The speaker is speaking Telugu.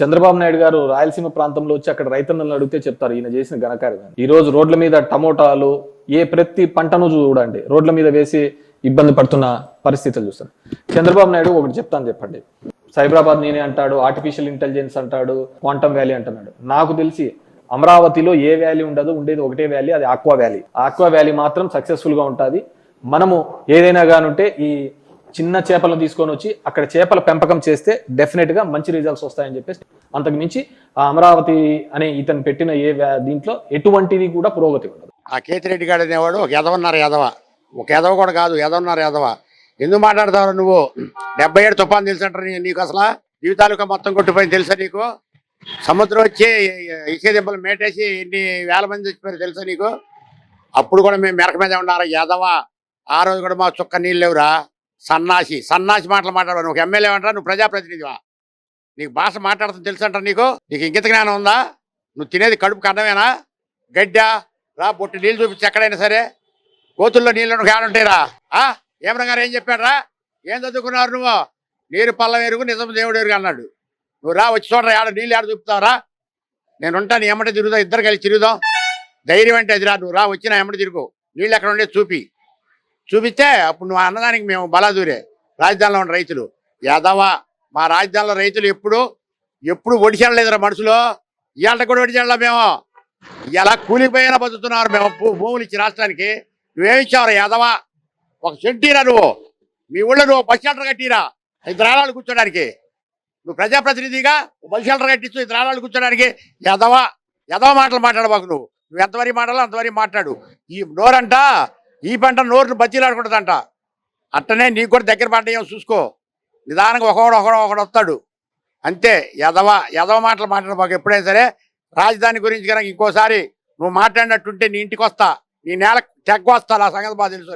చంద్రబాబు నాయుడు గారు రాయలసీమ ప్రాంతంలో వచ్చి అక్కడ రైతన్నలను అడిగితే చెప్తారు ఈయన చేసిన ఘనకార్యం ఈ రోజు రోడ్ల మీద టమోటాలు ఏ ప్రతి పంటను చూడండి రోడ్ల మీద వేసి ఇబ్బంది పడుతున్న పరిస్థితులు చూస్తారు చంద్రబాబు నాయుడు ఒకటి చెప్తాను చెప్పండి. సైబరాబాద్ నేనే అంటాడు ఆర్టిఫిషియల్ ఇంటెలిజెన్స్ అంటాడు క్వాంటమ్ వ్యాలీ అంటున్నాడు. నాకు తెలిసి అమరావతిలో ఏ వ్యాలీ ఉండదు ఉండేది ఒకటే వ్యాలీ అది ఆక్వా వ్యాలీ ఆక్వా వ్యాలీ మాత్రం సక్సెస్ఫుల్గా ఉంటుంది. మనము ఏదైనా కానుంటే ఈ చిన్న చేపలను తీసుకొని వచ్చి అక్కడ చేపల పెంపకం చేస్తే డెఫినెట్గా మంచి రిజల్ట్స్ వస్తాయని చెప్పేసి అంతకు మించి ఆ అమరావతి అనే ఇతను పెట్టిన ఏ దీంట్లో ఎటువంటిది కూడా పురోగతి ఉండదు. ఆ కేతిరెడ్డి గారు అనేవాడు ఒక ఎదవన్నారు ఎదవ ఒక ఎదవ కూడా కాదు ఎదవన్నారు ఎదవ ఎందుకు మాట్లాడతావు నువ్వు? డెబ్బై ఏడు తుఫాన్ తెలుసు అంటారు నీ- నీకు అసలు? జీవితాలు మొత్తం కొట్టిపోయింది తెలుసా నీకు? సముద్రం వచ్చి ఇసే దెబ్బలు మేటేసి ఎన్ని వేల మంది చచ్చిపోయారు తెలుసా నీకు? అప్పుడు కూడా మేము మెరక మీద ఉన్నారు? ఎదవ ఆ రోజు కూడా మా చుక్క నీళ్ళు లేవురా? సన్నాసి సన్నాసి మాటలు మాట్లాడవా? నువ్వు ఎమ్మెల్యే అంటారా నువ్వు ప్రజాప్రతినిధివా? నీకు భాష మాట్లాడుతుంది తెలుసు అంటారు నీకు? నీకు ఇంకిత జ్ఞానం ఉందా? నువ్వు తినేది కడుపు అన్నమేనా గడ్డా? రా బొట్టు నీళ్ళు చూపించి ఎక్కడైనా సరే. కోతుల్లో నీళ్ళు ఉంటాయిరా? ఆ? ఏమరా గారు ఏం చెప్పాడరా? ఏం చదువుకున్నారు నువ్వు? నీరు పల్లం ఎరుగు నిజం దేవుడు ఎరుగు అన్నాడు. నువ్వు రా వచ్చి చూడరా ఆడ నీళ్ళు ఆడ చూపుతావరా? నేను ఉంటాను ఎమ్మటి తిరుగుదాం ఇద్దరు కలిసి తిరుగుదాం. ధైర్యం అంటే అది రా నువ్వు రా వచ్చినా ఎమ్మటి తిరుగు. నీళ్ళు ఎక్కడ ఉండే చూపి. చూపిస్తే అప్పుడు నువ్వు అన్నదానికి మేము బలాదూరే. రాజధానిలో ఉన్న రైతులు. యాదవా మా రాజధానిలో రైతులు ఎప్పుడు ఎప్పుడు ఒడిచేయలేదురా మనుషులు. ఇవాళ కూడా ఒడిచెళ్ళా మేము. ఇలా కూలిపోయినా బతుకుతున్నారు మేము భూములు ఇచ్చి రాష్ట్రానికి. నువ్వేమిచ్చావురా యాదవా? ఒక సెంటీరా నువ్వు. మీ ఊళ్ళో నువ్వు బస్ షెల్టర్ కట్టిరా. ఇద్దరు ఆడాలు కూర్చోడానికి. నువ్వు ప్రజాప్రతినిధిగా బస్ షెల్టర్ కట్టించు ఇద్దరు ఆడాలు కూర్చోడానికి. యదవా యదవ మాటలు మాట్లాడబాకు నువ్వు. నువ్వు ఎంతవరకు మాట్లాడాలో అంతవరకు మాట్లాడు. ఈ నోరంట ఈ పంట నోరును బతీలాడకూడదంట అట్టనే నీకు కూడా దగ్గర పంట ఏమో చూసుకో. నిదానంగా ఒకడు ఒకడు ఒకడు వస్తాడు. అంతే యదవ యదవ మాటలు మాట్లాడబాకు ఎప్పుడైనా సరే రాజధాని గురించి కనుక ఇంకోసారి నువ్వు మాట్లాడినట్టుంటే నీ ఇంటికి వస్తా నీ నేల తెగ్గ వస్తా నా సంగతి బాగా తెలుసు.